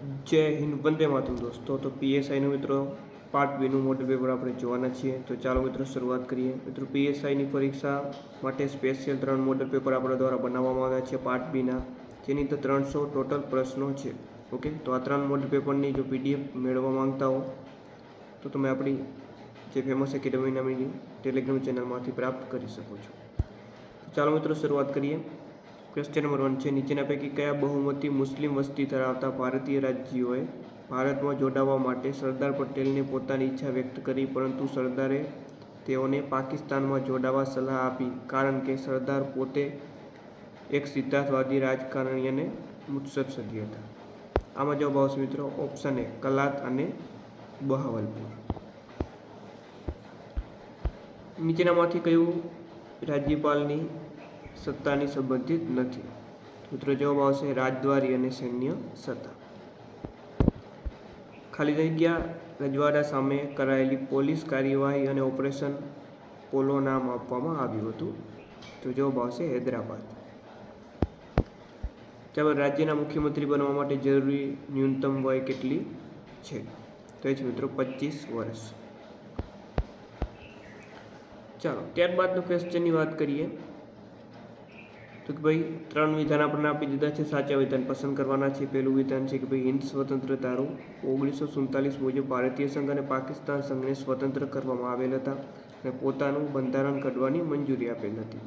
જય હિન્દ, વંદે માતમ દોસ્તો. તો પીએસઆઈનું મિત્રો પાર્ટ બીનું મોટે પેપર આપણે જોવાના છીએ. તો ચાલો મિત્રો શરૂઆત કરીએ. મિત્રો, પીએસઆઈની પરીક્ષા માટે સ્પેશિયલ ત્રણ મોડલ પેપર આપણા દ્વારા બનાવવામાં આવ્યા છે પાર્ટ બીના જેની તો ત્રણસો ટોટલ પ્રશ્નો છે. ઓકે તો આ ત્રણ મોડલ પેપરની જો પીડીએફ મેળવવા માંગતા હો, તો તમે આપણી જે ફેમસ એકેડમી નામની ટેલિગ્રામ ચેનલમાંથી પ્રાપ્ત કરી શકો છો. ચાલો મિત્રો શરૂઆત કરીએ. ક્વેશ્ચન નંબર વન છે, નીચેના પૈકી કયા બહુમતી મુસ્લિમ વસ્તી ધરાવતા ભારતીય રાજ્યોએ ભારતમાં જોડાવા માટે સરદાર પટેલને પોતાની ઈચ્છા વ્યક્ત કરી, પરંતુ સરદારે તેઓને પાકિસ્તાનમાં જોડાવા સલાહ આપી, કારણ કે સરદાર પોતે એક સિદ્ધાર્થવાદી રાજકારણી અને મુત્સદસદી હતા. આમાં જવાબ આવશે મિત્રો ઓપ્શન એ કલાત અને બહાવલપુર. નીચેનામાંથી કયું રાજ્યપાલની સત્તાની સંબંધિત નથી. મિત્રો જવાબ આવશે રાજદ્વારી અને સૈન્ય સત્તા. ખાલી જગ્યા રજવાડા સામે કરાયેલી પોલીસ કાર્યવાહી અને ઓપરેશન પોલો નામ આપવામાં આવ્યું હતું. તો જવાબ આવશે હૈદરાબાદ. ત્યારબાદ રાજ્યના મુખ્યમંત્રી બનવા માટે જરૂરી ન્યૂનતમ વય કેટલી છે? તો એ છે મિત્રો પચીસ વર્ષ. ચાલો, ત્યારબાદનો ક્વેશ્ચનની વાત કરીએ. તો કે ભાઈ ત્રણ વિધાન આપણને આપી દીધા છે. સાચા વિધાન પસંદ કરવાના છે. પહેલું વિધાન છે કે ભાઈ, હિન્દ સ્વતંત્રતારો ઓગણીસો સુડતાલીસ મુજબ ભારતીય સંઘ અને પાકિસ્તાન સંઘને સ્વતંત્ર કરવામાં આવેલ હતા અને પોતાનું બંધારણ ઘડવાની મંજૂરી આપેલ હતી.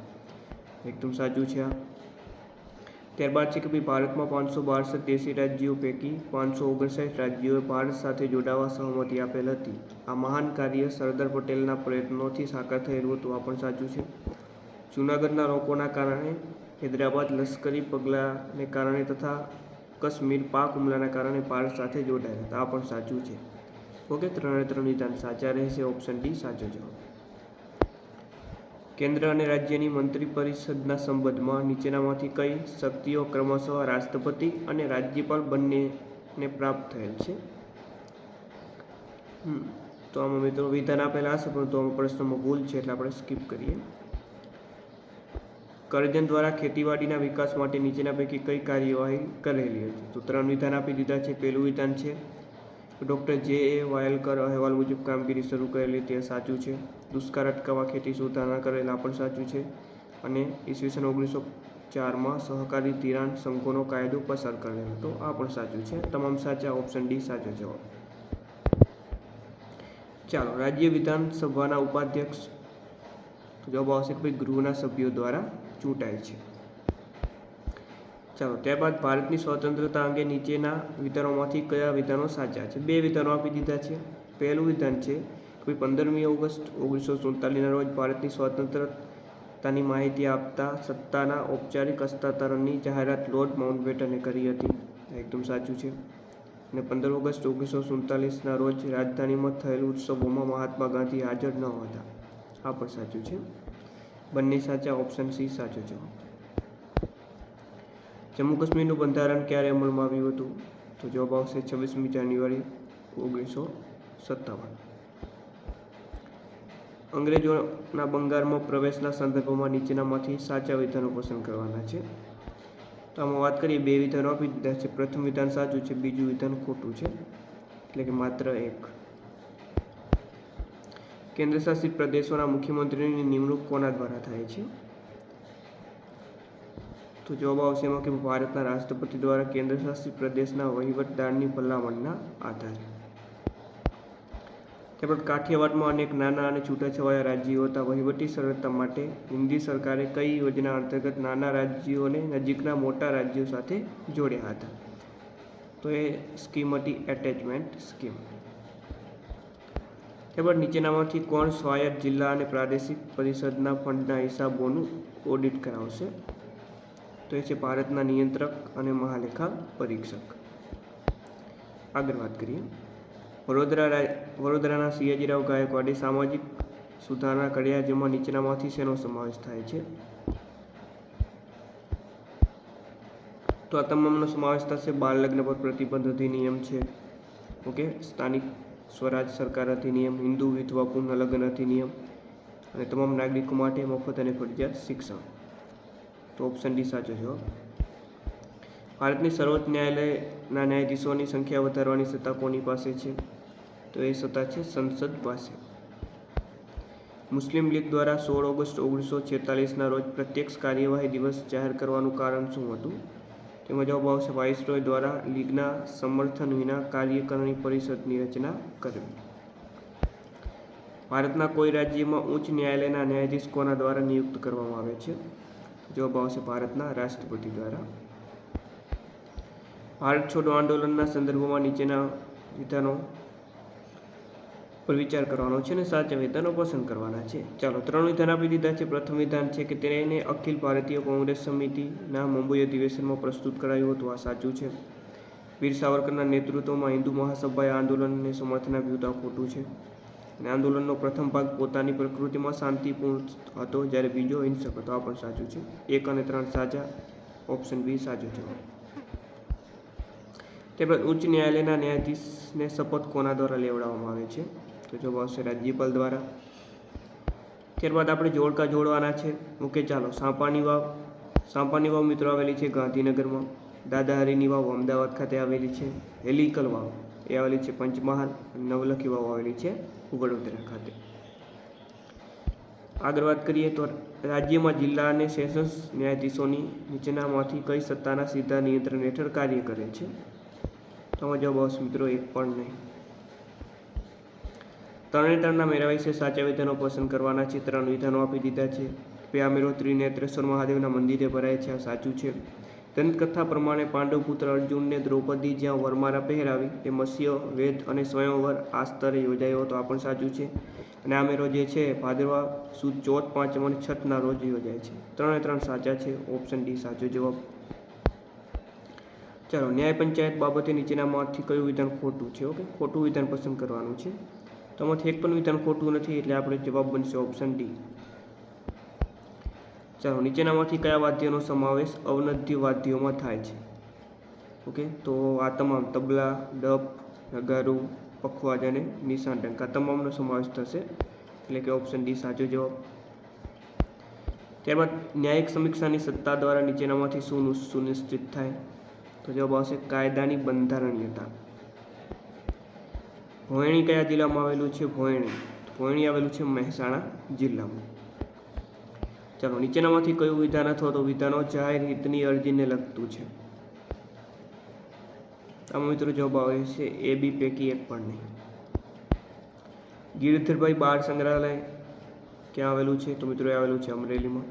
એકદમ સાચું છે આ. ત્યારબાદ છે કે ભાઈ, ભારતમાં પાંચસો બાસઠ દેશી રાજ્યો પૈકી પાંચસો ઓગણસાઠ રાજ્યોએ ભારત સાથે જોડાવા સહમતિ આપેલ હતી. આ મહાન કાર્ય સરદાર પટેલના પ્રયત્નોથી સાકાર થયેલું હતું. આ પણ સાચું છે. જૂનાગઢના લોકોના કારણે હૈદરાબાદ લશ્કરી પગલાંને કારણે તથા કશ્મીર પાક હુમલાના કારણે ભારત સાથે જોડાયા હતા. આ પણ સાચું છે. ઓકે, ત્રણે ત્રણ વિધાન સાચા રહેશે, ઓપ્શન ડી સાચો જવાબ. કેન્દ્ર અને રાજ્યની મંત્રી પરિષદના સંબંધમાં નીચેનામાંથી કઈ શક્તિઓ ક્રમશઃ રાષ્ટ્રપતિ અને રાજ્યપાલ બંનેને પ્રાપ્ત થયેલ છે? તો આમાં મિત્રો વિધાન આપેલા હશે તો આમાં પ્રશ્નમાં ભૂલ છે એટલે આપણે સ્કીપ કરીએ. કરજણ દ્વારા ખેતીવાડીના વિકાસ માટે નીચેના પૈકી કઈ કાર્યવાહી કરેલી હતી? તો ત્રણ વિધાન આપી દીધા છે. પહેલું વિધાન છે, ડૉક્ટર જે. એ. વાયલકર અહેવાલ મુજબ કામગીરી શરૂ કરેલી તે સાચું છે. દુષ્કાળ અટકાવવા ખેતી સુધારણા કરેલા પણ સાચું છે અને ઈસવીસન ઓગણીસો ચારમાં સહકારી ધિરાણ સંઘોનો કાયદો પસાર કરેલો. તો આ પણ સાચું છે. તમામ સાચા, ઓપ્શન ડી સાચો જવાબ. ચાલો, રાજ્ય વિધાનસભાના ઉપાધ્યક્ષ જવાબ આવશે કે ભાઈ ગૃહના સભ્યો દ્વારા ચૂંટાય છે. ચાલો, ત્યારબાદ ભારતની સ્વતંત્રતા અંગે નીચેના વિધાનોમાંથી કયા વિધાનો સાચા છે? બે વિધાનો આપી દીધા છે. પહેલું વિધાન છે કે પંદરમી ઓગસ્ટ ઓગણીસો સુડતાલીસના રોજ ભારતની સ્વતંત્રતાની માહિતી આપતા સત્તાના ઔપચારિક હસ્તાંતરણની જાહેરાત લોર્ડ માઉન્ટબેટને કરી હતી. એકદમ સાચું છે. અને પંદર ઓગસ્ટ ઓગણીસો સુડતાલીસના રોજ રાજધાનીમાં થયેલ ઉત્સવોમાં મહાત્મા ગાંધી હાજર ન હતા. આ પણ સાચું છે. બંને સાચા ઓપ્શન સી સાચો જવાબ જમ્મુ કાશ્મીરનું બંધારણ ક્યારે અમલમાં આવ્યું હતું? તો જવાબ આવશે છવ્વીસમી જાન્યુઆરી, ઓગણીસો સત્તાવન. અંગ્રેજોના બંગાળમાં પ્રવેશના સંદર્ભમાં નીચેનામાંથી સાચા વિધાનો પસંદ કરવાના છે. તો આમાં વાત કરીએ, બે વિધાનો આપી દીધા છે. પ્રથમ વિધાન સાચું છે, બીજું વિધાન ખોટું છે. એટલે કે માત્ર એક. કેન્દ્ર શાસિત પ્રદેશોના મુખ્યમંત્રીની નિમણૂક કોના દ્વારા થાય છે? તો જવાબ આવશે એમાં કે ભારતના રાષ્ટ્રપતિ દ્વારા કેન્દ્રશાસિત પ્રદેશના વહીવટદારની ભલામણના આધારે. તેમજ કાઠિયાવાડમાં અનેક નાના અને છૂટાછવાયા રાજ્યો હતા. વહીવટી સરળતા માટે હિન્દી સરકારે કઈ યોજના અંતર્ગત નાના રાજ્યોને નજીકના મોટા રાજ્યો સાથે જોડ્યા હતા? તો એ સ્કીમ હતી એટેચમેન્ટ સ્કીમ. ત્યારબાદ નીચેનામાંથી કોણ સ્વાયત્ત જિલ્લા અને પ્રાદેશિક પરિષદના ફંડના હિસાબોનું ઓડિટ કરાવશે? તો એ છે ભારતના નિયંત્રક અને મહાલેખા પરીક્ષક. આગળ વાત કરીએ. વડોદરા વડોદરાના સિયાજીરાવ ગાયકવાડે સામાજિક સુધારણા કર્યા, જેમાં નીચેનામાંથી શેનો સમાવેશ થાય છે? તો આ તમામનો સમાવેશ થશે બાળ લગ્ન પર પ્રતિબંધ અધિનિયમ છે. ઓકે? સ્થાનિક સ્વરાજ સરકાર અધિનિયમ, હિન્દુ વિધવા પુનઃ લગ્ન અધિનિયમ અને તમામ નાગરિકો માટે મફત અને ફરજિયાત શિક્ષણ. તો ઓપ્શન ડી સાચો છે ભારતની સર્વોચ્ચ ન્યાયાલયના ન્યાયાધીશોની સંખ્યા વધારવાની સત્તા કોની પાસે છે? તો એ સત્તા છે સંસદ પાસે. મુસ્લિમ લીગ દ્વારા સોળ ઓગસ્ટ ઓગણીસો છેતાલીસના રોજ પ્રત્યક્ષ કાર્યવાહી દિવસ જાહેર કરવાનું કારણ શું હતું? તેમાં જવાબ આવશે વાઇસરોય દ્વારા લીગના સમર્થન વિના કાર્યકારિણી પરિષદની રચના કરવી ભારતના કોઈ રાજ્યમાં ઉચ્ચ ન્યાયાલયના ન્યાયાધીશ કોના દ્વારા નિયુક્ત કરવામાં આવે છે? જવાબ આવશે ભારતના રાષ્ટ્રપતિ દ્વારા. ભારત છોડો આંદોલનના સંદર્ભમાં નીચેના વિધાનો પર વિચાર કરવાનો છે અને સાચા વિધાનો પસંદ કરવાના છે. ચાલો, ત્રણ વિધાન આપી દીધા છે. પ્રથમ વિધાન છે કે તેને અખિલ ભારતીય કોંગ્રેસ સમિતિના મુંબઈ અધિવેશનમાં પ્રસ્તુત કરાયું હતું. આ સાચું છે. વીર સાવરકરના નેતૃત્વમાં હિન્દુ મહાસભાએ આંદોલનને સમર્થન આપ્યું હતું. ખોટું છે. અને આંદોલનનો પ્રથમ ભાગ પોતાની પ્રકૃતિમાં શાંતિપૂર્ણ હતો, જ્યારે બીજો હિંસક હતો. આ પણ સાચું છે. એક અને ત્રણ સાચા, ઓપ્શન બી સાચું છે. તેમજ ઉચ્ચ ન્યાયાલયના ન્યાયાધીશને શપથ કોના દ્વારા લેવડાવવામાં આવે છે? તો જવાબ આવશે રાજ્યપાલ દ્વારા. ત્યારબાદ આપણે જોડકા જોડવાના છે. ઓકે ચાલો, સાંપાની વાવ. સાંપાની વાવ મિત્રો આવેલી છે ગાંધીનગરમાં. દાદાહરીની વાવ અમદાવાદ ખાતે આવેલી છે. હેલિકલ વાવ એ આવેલી છે પંચમહાલ. નવલખી વાવ આવેલી છે વડોદરા ખાતે. આગળ વાત કરીએ તો રાજ્યમાં જિલ્લા અને સેશન્સ ન્યાયાધીશોની નીચેનામાંથી કઈ સત્તાના સીધા નિયંત્રણ હેઠળ કાર્ય કરે છે? તો જવાબ આવશે મિત્રો, એક પણ નહીં. તરણેતરના મેળા વિશે સાચા વિધાનો પસંદ કરવાના છે, ત્રણ વિધાનો આપી દીધા છે. પ્યામેરો, ત્રિનેત્રેશ્વર મહાદેવના મંદિરે ભરાય છે, આ સાચું છે. દંતકથા પ્રમાણે પાંડવ પુત્ર અર્જુનને દ્રૌપદી જ્યાં વરમારા પહેરાવી, તે મત્સ્ય, વેદ અને સ્વયંવર આ સ્તરે યોજાયો હતો, આ પણ સાચું છે. અને આ મેળો જે છે, ભાદરવા સુદ ચોથ પાંચમ અને છઠના રોજ યોજાય છે. ત્રણે ત્રણ સાચા છે, ઓપ્શન ડી સાચો જવાબ. ચાલો, ન્યાય પંચાયત બાબતે નીચેનામાંથી કયું વિધાન ખોટું છે? ઓકે, ખોટું વિધાન પસંદ કરવાનું છે. તો આમાંથી એક પણ વિધાન ખોટું નથી એટલે આપણે જવાબ બનશે ઓપ્શન ડી ચાલો, નીચેનામાંથી કયા વાદ્યનો સમાવેશ અવનદ્ય વાદ્યોમાં થાય છે? ઓકે, તો આ તમામ તબલા ડપ નગારું, પખવાજ અને નિશાન ટંક તમામનો સમાવેશ થશે. એટલે કે ઓપ્શન ડી સાચો જવાબ. ત્યારબાદ ન્યાયિક સમીક્ષાની સત્તા દ્વારા નીચેનામાંથી શું સુનિશ્ચિત થાય? તો જવાબ આવશે કાયદાની બંધારણીયતા. ભોયણી કયા જિલ્લામાં આવેલું છે? ભોયણી. ભોયણી આવેલું છે મહેસાણા જિલ્લામાં. ચાલો, નીચેનામાંથી કયું વિધાન અથવા તો વિધાનો જાહેર હિતની અરજીને લગતું છે? આમાં મિત્રો જવાબ આવે છે એ, બી, પૈકી એક પણ નહીં. ગિરધરભાઈ બાળ સંગ્રહાલય ક્યાં આવેલું છે? તો મિત્રો આવેલું છે અમરેલીમાં.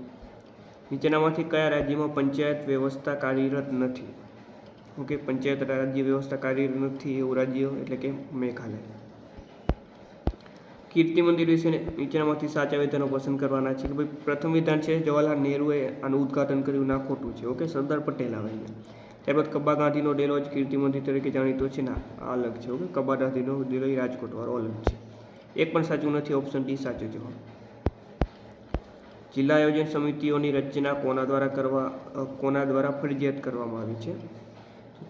નીચેનામાંથી કયા રાજ્યમાં પંચાયત વ્યવસ્થા કાર્યરત નથી? ઓકે પંચાયત રાજ્ય વ્યવસ્થા કાર્યરત નથી એવું રાજ્ય એટલે કે મેઘાલય. કીર્તિ મંદિર વિશે નીચેનામાંથી સાચા વિધાનો પસંદ કરવાના છે કે ભાઈ, પ્રથમ વિધાન છે, જવાહરલાલ નહેરુએ આનું ઉદ્ઘાટન કર્યું, ના ખોટું છે. ઓકે, સરદાર પટેલ આવે છે. ત્યારબાદ કબ્બા ગાંધીનો ડેલો જ કીર્તિ મંદિર તરીકે જાણીતો છે ના, આ અલગ છે. ઓકે કબ્બા ગાંધીનો ડેલો એ રાજકોટવાળો અલગ છે. એક પણ સાચું નથી, ઓપ્શન ડી સાચો જવાબ જિલ્લા આયોજન સમિતિઓની રચના કોના દ્વારા કરવા કોના દ્વારા ફરજિયાત કરવામાં આવી છે?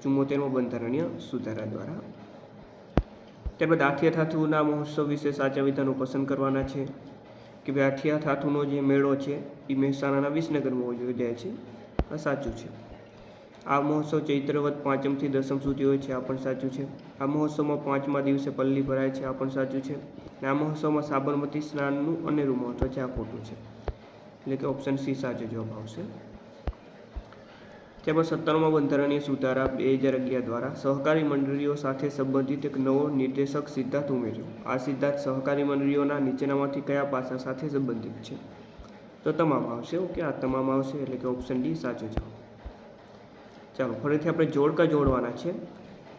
ચુમ્મોતેરમો બંધારણીય સુધારા દ્વારા. ત્યારબાદ આઠિયા થાથુના મહોત્સવ વિશે સાચા વિધાનો પસંદ કરવાના છે. કે ભાઈ આઠિયા થાથુનો જે મેળો છે એ મહેસાણાના વિસનગરમાં યોજાય છે, આ સાચું છે. આ મહોત્સવ ચૈત્રવત પાંચમથી દસમ સુધી હોય છે, આ પણ સાચું છે. આ મહોત્સવમાં પાંચમા દિવસે પલ્લી ભરાય છે, આ પણ સાચું છે. અને આ મહોત્સવમાં સાબરમતી સ્નાનનું અનેરું મહત્વ છે, આ ખોટું છે. એટલે કે ઓપ્શન સી સાચો જવાબ આવશે. ત્યારબાદ સત્તાણુંમાં બંધારણીય સુધારા બે હજાર અગિયાર દ્વારા સહકારી મંડળીઓ સાથે સંબંધિત એક નવો નિર્દેશક સિદ્ધાંત ઉમેર્યો. આ સિદ્ધાંત સહકારી મંડળીઓના નીચેનામાંથી કયા પાસા સાથે સંબંધિત છે? તો તમામ આવશે, ઓકે? આ તમામ આવશે એટલે કે ઓપ્શન ડી સાચો જવાબ. ચાલો, ફરીથી આપણે જોડકા જોડવાના છે.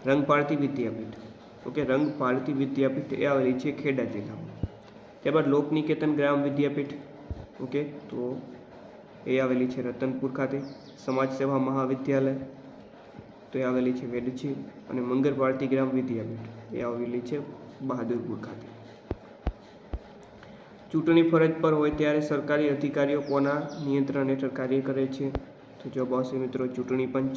રંગ પાળતી વિદ્યાપીઠ, ઓકે? રંગ પાળતી વિદ્યાપીઠ એ આવેલી છે ખેડા જિલ્લામાં. ત્યારબાદ લોકનિકેતન ગ્રામ વિદ્યાપીઠ, ઓકે? તો એ આવેલી છે રતનપુર ખાતે. સમાજ સેવા મહાવિદ્યાલય. તો એ આવેલી છે વેડછી અને મંગળ ભારતી ગ્રામ વિદ્યાપીઠ. એ આવેલી છે બહાદુરપુર ખાતે. ચૂંટણી ફરજ પર હોય ત્યારે સરકારી અધિકારીઓ કોના નિયંત્રણ હેઠળ કાર્ય કરે છે? તો જવાબ આવશે મિત્રો ચૂંટણી પંચ.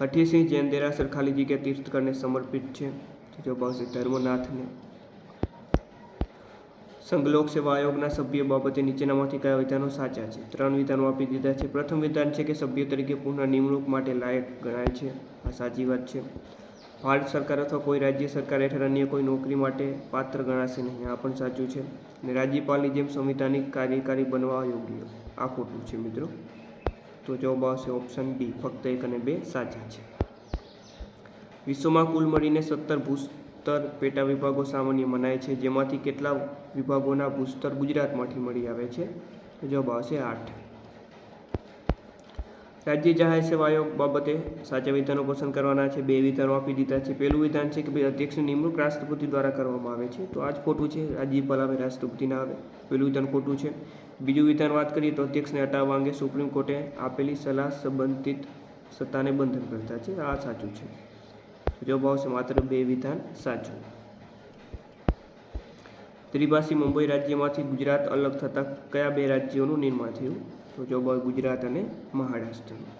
હઠીસિંહ જૈન દેરાસર ખાલી જગ્યા તીર્થકરને સમર્પિત છે. તો જવાબ આવશે ધર્મનાથને. સંઘ લોક સેવા આયોગના સભ્ય બાબતે નીચેનામાંથી કયા વિધાનો સાચા છે? ત્રણ વિધાનો આપી દીધા છે. પ્રથમ વિધાન છે કે સભ્ય તરીકે પુનઃ નિમણૂક માટે લાયક ગણાય છે. આ સાચી વાત છે. ભારત સરકાર અથવા કોઈ રાજ્ય સરકાર હેઠળ અન્ય કોઈ નોકરી માટે પાત્ર ગણાશે નહીં. આ પણ સાચું છે. અને રાજ્યપાલની જેમ સંવિધાનિક કાર્યકારી બનવા યોગ્ય આ ખોટું છે મિત્રો. તો જવાબ આવશે ઓપ્શન ડી ફક્ત એક અને બે સાચા છે. વિશ્વમાં કુલ મળીને સત્તર ભૂસ્તર પેટા વિભાગો સામાન્ય મનાય છે, જેમાંથી કેટલા વિભાગોના ભૂસ્તર ગુજરાતમાંથી મળી આવે છે? જવાબ આવશે આઠ. રાજ્ય જાહેર સેવા આયોગ બાબતે સાચા વિધાનો પસંદ કરવાના છે, બે વિધાનો આપી દીધા છે. પહેલું વિધાન છે કે ભાઈ અધ્યક્ષની નિમણૂક રાષ્ટ્રપતિ દ્વારા કરવામાં આવે છે. તો આ જ ખોટું છે, રાજ્યપાલ આવે રાષ્ટ્રપતિ ના આવે. પહેલું વિધાન ખોટું છે. બીજું વિધાન વાત કરીએ તો અધ્યક્ષને હટાવવા અંગે સુપ્રીમ કોર્ટે આપેલી સલાહ સંબંધિત સત્તાને બંધન કરતા છે. આ સાચું છે. જવાબ આવશે માત્ર બે વિધાન સાચું. ત્રિભાષી મુંબઈ રાજ્યમાંથી ગુજરાત અલગ થતાં કયા બે રાજ્યોનું નિર્માણ થયું? તો જવાબ આવે ગુજરાત અને મહારાષ્ટ્રનું.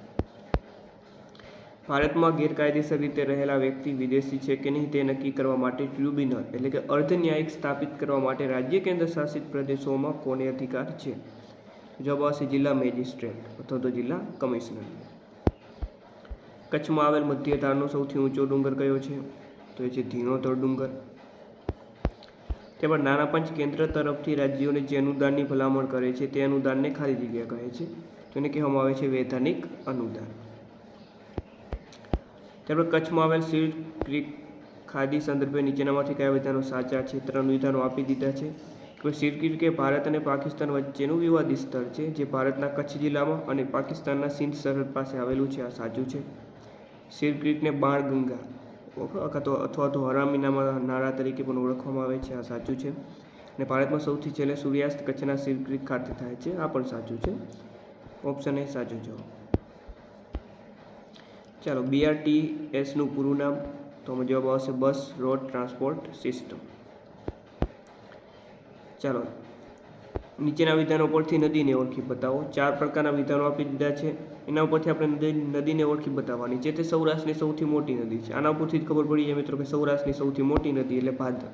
ભારતમાં ગેરકાયદેસર રીતે રહેલા વ્યક્તિ વિદેશી છે કે નહીં તે નક્કી કરવા માટે ટ્રિબ્યુનલ એટલે કે અર્ધ ન્યાયિક સ્થાપિત કરવા માટે રાજ્ય કેન્દ્ર શાસિત પ્રદેશોમાં કોને અધિકાર છે? જવાબ આવશે જિલ્લા મેજિસ્ટ્રેટ અથવા તો જિલ્લા કમિશનર. કચ્છમાં આવેલ મધ્ય ધારનો સૌથી ઊંચો ડુંગર કયો છે? તો એ છે ધીણોધર ડુંગર. તેમજ નાના પંચ કેન્દ્ર તરફથી રાજ્યોને જે અનુદાનની ભલામણ કરે છે તે અનુદાનને ખાલી જગ્યા કહે છે. તેને કહેવામાં આવે છે વૈધાનિક અનુદાન. ત્યારબાદ કચ્છમાં આવેલ સીલ ક્રિક ખાદી સંદર્ભે નીચેનામાંથી કયા વિધાનો સાચા છે? ત્રણ વિધાનો આપી દીધા છે. કે સીલ એ ભારત અને પાકિસ્તાન વચ્ચેનું વિવાદિત સ્થળ છે, જે ભારતના કચ્છ જિલ્લામાં અને પાકિસ્તાનના સિંધ સરહદ પાસે આવેલું છે. આ સાચું છે. સીલ ક્રીકને બાણગંગા અથવા તો અથવા તો હરામીનામાં નાળા તરીકે પણ ઓળખવામાં આવે છે. આ સાચું છે. અને ભારતમાં સૌથી છેલ્લે સૂર્યાસ્ત કચ્છના સીલ ક્રીક ખાતે થાય છે. આ પણ સાચું છે. ઓપ્શન એ સાચું જવાબ. ચાલો બીઆરટી એસનું પૂરું નામ. તો આમાં જવાબ આવશે બસ, રોડ, ટ્રાન્સપોર્ટ, સિસ્ટમ. ચાલો નીચેના વિધાનો પરથી નદીને ઓળખી બતાવો. ચાર પ્રકારના વિધાનો આપી દીધા છે. એના ઉપરથી આપણે નદી, નદીને ઓળખી બતાવવાની છે. તે સૌરાષ્ટ્રની સૌથી મોટી નદી છે. આના ઉપરથી જ ખબર પડી જાય મિત્રો કે સૌરાષ્ટ્રની સૌથી મોટી નદી એટલે ભાદર.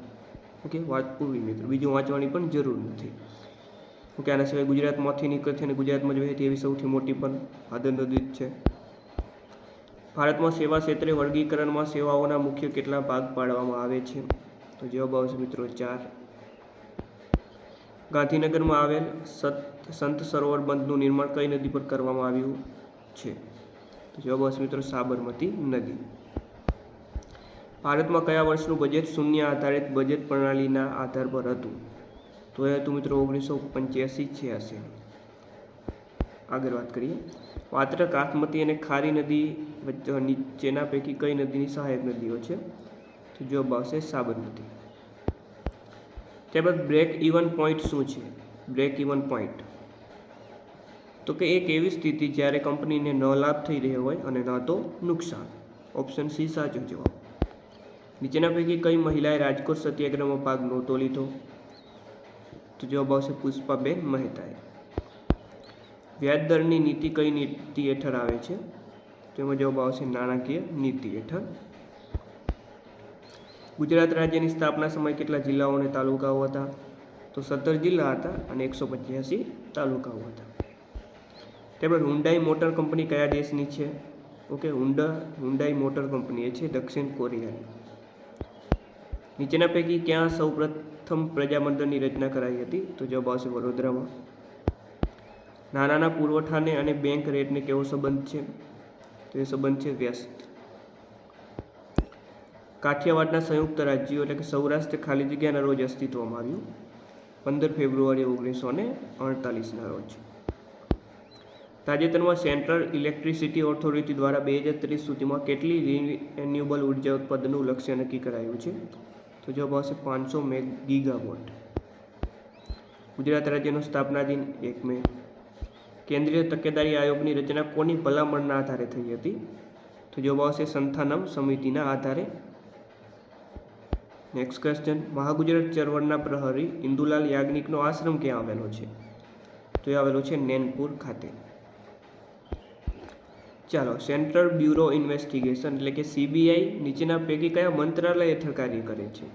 ઓકે, વાત પૂરી મિત્રો. બીજું વાંચવાની પણ જરૂર નથી. ઓકે, આના સિવાય ગુજરાતમાંથી નીકળતી અને ગુજરાતમાં જ એવી સૌથી મોટી પણ ભાદર નદી જ છે. ભારતમાં સેવા ક્ષેત્રે વર્ગીકરણમાં સેવાઓના મુખ્ય કેટલા ભાગ પાડવામાં આવે છે? તો જવાબ આવશે મિત્રો ચાર. ગાંધીનગરમાં આવેલ સત, સંત સરોવર બંધનું નિર્માણ કઈ નદી પર કરવામાં આવ્યું છે? તો જવાબ આવશે મિત્રો સાબરમતી નદી. ભારતમાં કયા વર્ષનું બજેટ શૂન્ય આધારિત બજેટ પ્રણાલીના આધાર પર હતું? તો એ હતું મિત્રો ઓગણીસો પંચ્યાસી છ્યાસી. આગળ વાત કરીએ. માત્ર કાથમતી અને ખારી નદી વચ્ચે, નીચેના પૈકી કઈ નદીની સહાયક નદીઓ છે? તો જવાબ આવશે સાબરમતી. ત્યારબાદ બ્રેક ઇવન પોઈન્ટ શું છે? બ્રેક ઇવન પોઈન્ટ તો કે એક એવી સ્થિતિ જ્યારે કંપનીને ન લાભ થઈ રહ્યો હોય અને ન તો નુકસાન? ઓપ્શન સી સાચો જવાબ. નીચેના પૈકી કઈ મહિલાએ રાજકોટ સત્યાગ્રહમાં ભાગ નહોતો લીધો? તો જવાબ આવશે પુષ્પાબેન મહેતાએ. વ્યાજદરની નીતિ કઈ નીતિ હેઠળ આવે છે? તેમાં જવાબ આવશે નાણાકીય નીતિ હેઠળ. ગુજરાત રાજ્યની સ્થાપના સમયે કેટલા જિલ્લાઓ અને તાલુકાઓ હતા? તો સત્તર જિલ્લા હતા અને એકસો પચ્યાસી તાલુકાઓ હતા. ત્યારબાદ હુન્ડાઈ મોટર કંપની કયા દેશની છે? ઓકે હુન્ડા હુન્ડાઈ મોટર કંપની એ છે દક્ષિણ કોરિયાની. નીચેના પૈકી ક્યાં સૌપ્રથમ પ્રજામંડળની રચના કરાઈ હતી? તો જવાબ આવશે વડોદરામાં. નાણાંના પુરવઠાને અને બેંક રેટને કેવો સંબંધ છે? તો એ સંબંધ છે વ્યસ્ત. કાઠિયાવાડના સંયુક્ત રાજ્યો એટલે કે સૌરાષ્ટ્ર ખાલી જગ્યાના રોજ અસ્તિત્વમાં આવ્યું. પંદર ફેબ્રુઆરી ઓગણીસો ને અડતાલીસના રોજ. તાજેતરમાં સેન્ટ્રલ ઇલેક્ટ્રિસિટી ઓથોરિટી દ્વારા બે હજાર ત્રીસ સુધીમાં કેટલી રિન્યુએબલ ઊર્જા ઉત્પાદનનું લક્ષ્ય નક્કી કરાયું છે? તો જવાબ આવશે પાંચસો મેગ, ગીગાવોટ. ગુજરાત રાજ્યનો સ્થાપના દિન એક મે. કેન્દ્રીય તકેદારી આયોગની રચના કોની ભલામણના આધારે થઈ હતી? તો જવાબ આવશે સંથાનમ સમિતિના આધારે નેક્સ્ટ ક્વેશ્ચન મહાગુજરાત ચળવળના પ્રહરી ઇન્દુલાલ યાજ્ઞિકનો આશ્રમ ક્યાં આવેલો છે? તો એ આવેલો છે નેનપુર ખાતે. ચાલો, સેન્ટ્રલ બ્યુરો ઇન્વેસ્ટિગેશન એટલે કે સીબીઆઈ નીચેના પૈકી કયા મંત્રાલય હેઠળ કાર્ય કરે છે?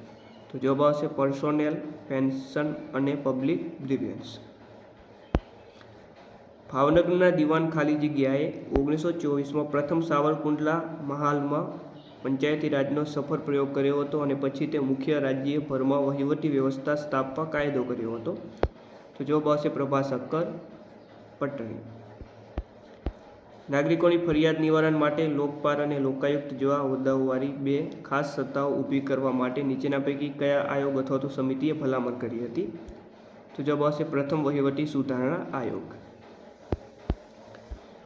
તો જવાબ આવશે પર્સોનેલ, પેન્શન અને પબ્લિક ગ્રીવિયન્સ ભાવનગરના દિવાન ખાલી જગ્યાએ ઓગણીસો ચોવીસમાં પ્રથમ સાવરકુંડલા મહાલમાં પંચાયતી રાજનો સફળ પ્રયોગ કર્યો હતો અને પછી તે મુખ્ય રાજ્યભરમાં વહીવટી વ્યવસ્થા સ્થાપવા કાયદો કર્યો હતો. તો જવાબ આવશે પ્રભાશંકર પટણી. નાગરિકોની ફરિયાદ નિવારણ માટે લોકપાલ અને લોકાયુક્ત જેવા હોદ્દાઓવાળી બે ખાસ સત્તાઓ ઊભી કરવા માટે નીચેના પૈકી કયા આયોગ અથવા તો સમિતિએ ભલામણ કરી હતી? તો જવાબ આવશે પ્રથમ વહીવટી સુધારણા આયોગ.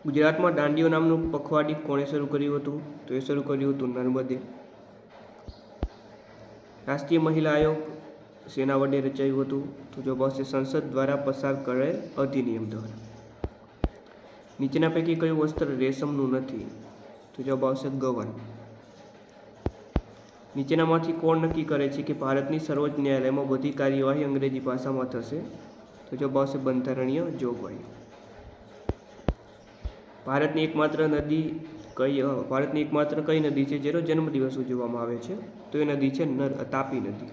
ગુજરાતમાં દાંડીઓ નામનું પખવાડી કોણે શરૂ કર્યું હતું? તો એ શરૂ કર્યું હતું નર્મદે. રાષ્ટ્રીય મહિલા આયોગ સેના વડે રચાયું હતું. તો જો આવશે સંસદ દ્વારા પસાર કરેલ અધિનિયમ દ્વારા. નીચેના પૈકી કયું વસ્ત્ર રેશમનું નથી? તો જવાબ આવશે ગવન નીચેનામાંથી કોણ નક્કી કરે છે કે ભારતની સર્વોચ્ચ ન્યાયાલયમાં બધી કાર્યવાહી અંગ્રેજી ભાષામાં થશે? તો જવાબ આવશે બંધારણીય જોગવાઈ ભારતની એકમાત્ર નદી કઈ ભારતની એકમાત્ર કઈ નદી છે જેનો જન્મદિવસ ઉજવવામાં આવે છે? તો એ નદી છે તાપી નદી.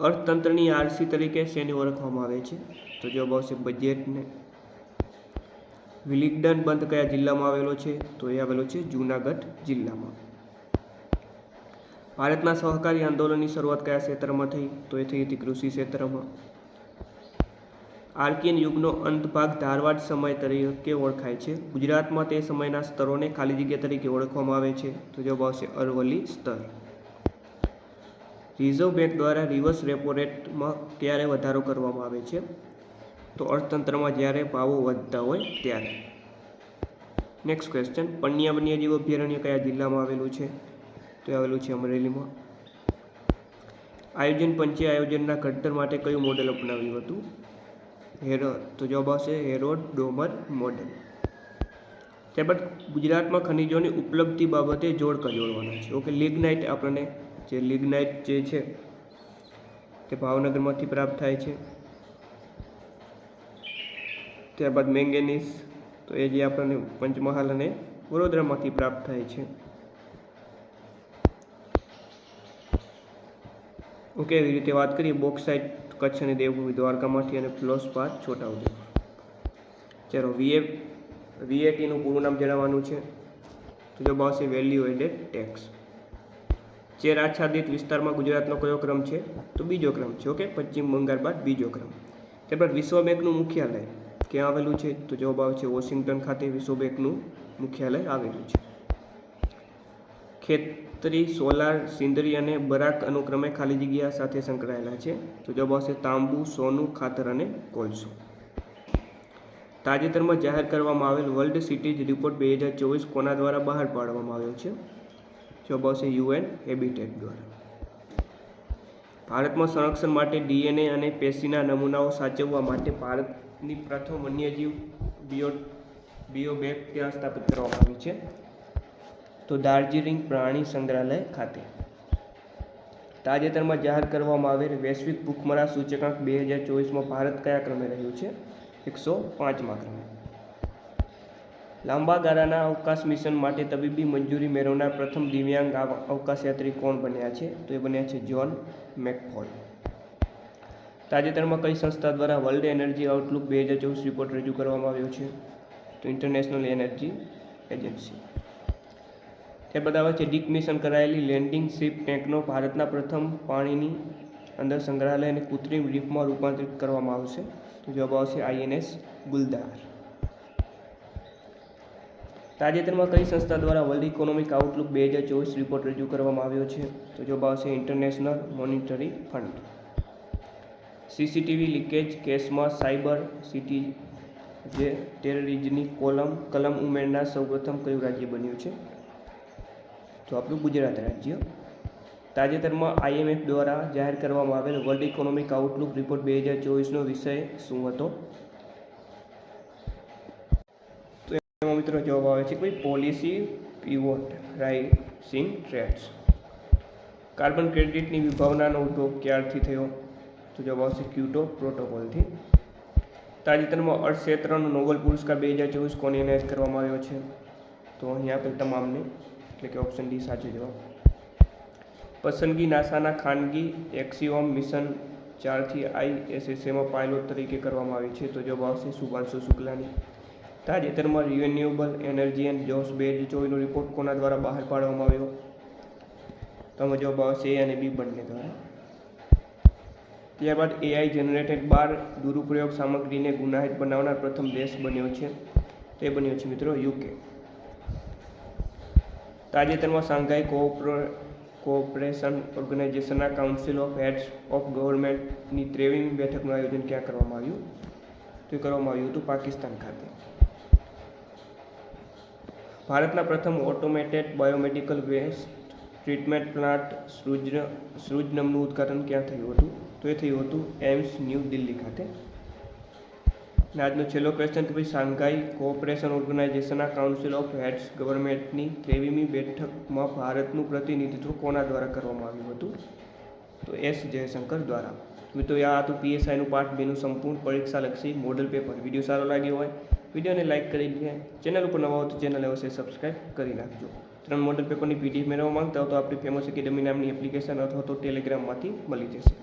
અર્થતંત્રની આરસી તરીકે શેને ઓળખવામાં આવે છે? તો જવાબ આવશે બજેટને. વિલિગ્ડન બંધ કયા જિલ્લામાં આવેલો છે? તો એ આવેલો છે જૂનાગઢ જિલ્લામાં. ભારતના સહકારી આંદોલનની શરૂઆત કયા ક્ષેત્રમાં થઈ? તો એ થઈ હતી કૃષિ ક્ષેત્રમાં. આર્કિયન યુગનો અંત ભાગ ધારવાડ સમય તરીકે ઓળખાય છે. ગુજરાતમાં તે સમયના સ્તરોને ખાલી જગ્યા તરીકે ઓળખવામાં આવે છે. તો જવાબ આવશે અરવલ્લી સ્તર. રિઝર્વ બેંક દ્વારા રિવર્સ રેપો રેટમાં ક્યારે વધારો કરવામાં આવે છે? તો અર્થતંત્રમાં જ્યારે ભાવો વધતા હોય ત્યારે. નેક્સ્ટ ક્વેશ્ચન પન્યા વન્યજીવ અભયારણ્ય કયા જિલ્લામાં આવેલું છે? તો આવેલું છે અમરેલીમાં. આયોજન પંચે આયોજનના ઘડતર માટે કયું મોડેલ અપનાવ્યું હતું? હેરો તો જવાબ આવશે હેરોડ ડોમર મોડેલ. ત્યારબાદ ગુજરાતમાં ખનિજોની ઉપલબ્ધિ બાબતે જોડ જોડવાના છે. ઓકે, લિગ્નાઇટ આપણને જે લિગ્નાઇટ જે છે તે ભાવનગરમાંથી પ્રાપ્ત થાય છે. ત્યારબાદ મેંગેનીસ તો એ જે આપણને પંચમહાલ અને વડોદરામાંથી પ્રાપ્ત થાય છે. ઓકે, એવી રીતે વાત કરીએ બોક્સાઇટ કચ્છ અને દેવભૂમિ દ્વારકામાંથી અને ફ્લોસ્પાર છોટાઉદેપુર. ચાલો વીએ વીએટીનું પૂરું નામ જણાવવાનું છે. તો જવાબ આવશે વેલ્યુ એડેડ ટેક્સ ચેર આચ્છાદિત વિસ્તારમાં ગુજરાતનો કયો ક્રમ છે? તો બીજો ક્રમ છે ઓકે પશ્ચિમ બંગાળ બાદ બીજો ક્રમ. ત્યારબાદ વિશ્વ બેંકનું મુખ્યાલય ક્યાં આવેલું છે? તો જવાબ આવે છે વોશિંગ્ટન ખાતે વિશ્વ બેંકનું મુખ્યાલય આવેલું છે. ખેતરી સોલાર, સિંદરી અને બરાક અનુક્રમે ખાલી જગ્યા સાથે સંકળાયેલા છે. તો જવાબ આવશે તાંબુ, સોનું, ખાતર અને કોલસો. તાજેતરમાં જાહેર કરવામાં આવેલ વર્લ્ડ સિટીઝ રિપોર્ટ બે હજાર ચોવીસ કોના દ્વારા બહાર પાડવામાં આવ્યો છે? જવાબ આવશે યુએન હેબિટેટ દ્વારા. ભારતમાં સંરક્ષણ માટે ડીએનએ અને પેશીના નમૂનાઓ સાચવવા માટે ભારતની પ્રથમ વન્યજીવ બીઓ બિયોબેક ત્યાં સ્થાપિત કરવામાં આવી છે. તો દાર્જિલિંગ પ્રાણી સંગ્રહાલય ખાતે. તાજેતરમાં જાહેર કરવામાં આવેલ વૈશ્વિક ભૂખમરા સૂચકાંક બે હજાર ચોવીસમાં ભારત કયા ક્રમે રહ્યું છે? એકસો પાંચમાં ક્રમે. લાંબા ગાળાના અવકાશ મિશન માટે તબીબી મંજૂરી મેળવનાર પ્રથમ દિવ્યાંગ અવ- અવકાશયાત્રી કોણ બન્યા છે? તો એ બન્યા છે જ્હોન મેકફોલ. તાજેતરમાં કઈ સંસ્થા દ્વારા વર્લ્ડ એનર્જી આઉટલુક બે હજાર ચોવીસ રિપોર્ટ રજૂ કરવામાં આવ્યો છે? તો ઇન્ટરનેશનલ એનર્જી એજન્સી. ત્યારબાદ આવે છે ડિકમિશન કરાયેલી લેન્ડિંગ શિપ ટેન્કનો ભારતના પ્રથમ પાણીની અંદર સંગ્રહાલય અને કૃત્રિમ રીફમાં રૂપાંતરિત કરવામાં આવશે. તો જવાબ આવશે આઈએનએસ ગુલદાર. તાજેતરમાં કઈ સંસ્થા દ્વારા વર્લ્ડ ઇકોનોમિક આઉટલુક બે હજાર ચોવીસ રિપોર્ટ રજૂ કરવામાં આવ્યો છે? તો જવાબ આવશે international monetary fund. CCTV leakage કેસમાં સાયબર સિટી જે ટેરરિઝની કોલમ, કલમ ઉમેરનાર સૌપ્રથમ કયું રાજ્ય બન્યું છે? તો આપણું ગુજરાત રાજ્ય. તાજેતરમાં આઈએમએફ દ્વારા જાહેર કરવામાં આવેલ વર્લ્ડ ઇકોનોમિક આઉટલુક રિપોર્ટ બે હજાર ચોવીસનો વિષય શું હતો? તો એમાં મિત્રો જવાબ આવે છે કોઈ policy pivot rising trades carbon ક્રેડિટની વિભાવનાનો ઉદ્ભવ ક્યારથી થયો? તો જવાબ આવશે ક્યુટો પ્રોટોકોલથી. તાજેતરમાં અર્થક્ષેત્રનો નોબેલ પુરસ્કાર બે હજાર ચોવીસ કોને એનાયત કરવામાં આવ્યો છે? તો અહીં આપેલ તમામને એટલે કે ઓપ્શન ડી સાચો જવાબ. પસંદગી નાસાના ખાનગી એક્સિઓમ મિશન ચારથી આઈએસએસએમાં પાયલોટ તરીકે કરવામાં આવી છે. તો જવાબ આવશે શુભાંશુ શુક્લાની. તાજેતરમાં રિન્યુએબલ એનર્જી એન્ડ જોસ બેજ ચોવીનો રિપોર્ટ કોના દ્વારા બહાર પાડવામાં આવ્યો? તો આમાં જવાબ આવશે એ અને બી બંને દ્વારા. ત્યારબાદ એઆઈ જનરેટેડ બાર દુરુપયોગ સામગ્રીને ગુનાહિત બનાવનાર પ્રથમ દેશ બન્યો છે. તે બન્યો છે મિત્રો યુકે તાજેતરમાં શાંઘાઈ કોઓપરો, કોઓપરેશન ઓર્ગેનાઇઝેશનના કાઉન્સિલ ઓફ હેડ્સ ઓફ ગવર્મેન્ટની ત્રેવીમી બેઠકનું આયોજન ક્યાં કરવામાં આવ્યું? તો કરવામાં આવ્યું હતું પાકિસ્તાન ખાતે. ભારતના પ્રથમ automated biomedical waste treatment plant સૃજ સૃજનમનું ઉદ્ઘાટન ક્યાં થયું હતું? તો એ થયું હતું એમ્સ ન્યૂ દિલ્હી ખાતે. અને આજનો છેલ્લો ક્વેશ્ચન કે ભાઈ શાંઘાઈ કોઓપરેશન ઓર્ગેનાઇઝેશનના કાઉન્સિલ ઓફ હેડ્સ ગવર્મેન્ટની ત્રેવીમી બેઠકમાં ભારતનું પ્રતિનિધિત્વ કોના દ્વારા કરવામાં આવ્યું હતું? તો એસ જયશંકર દ્વારા. મિત્રો, આ હતું પીએસઆઈનું પાર્ટ બેનું સંપૂર્ણ પરીક્ષાલક્ષી મોડલ પેપર વીડિયો સારો લાગ્યો હોય, વિડીયોને લાઇક કરી દે ચેનલ ઉપર નવા હો તો ચેનલ અવશ્ય સબસ્ક્રાઈબ કરી નાખજો ત્રણ મોડલ પેપરની પીડીએફ મેળવવા માંગતા હો તો આપણી ફેમસ એકેડમી નામની એપ્લિકેશન અથવા તો ટેલિગ્રામમાંથી મળી જશે.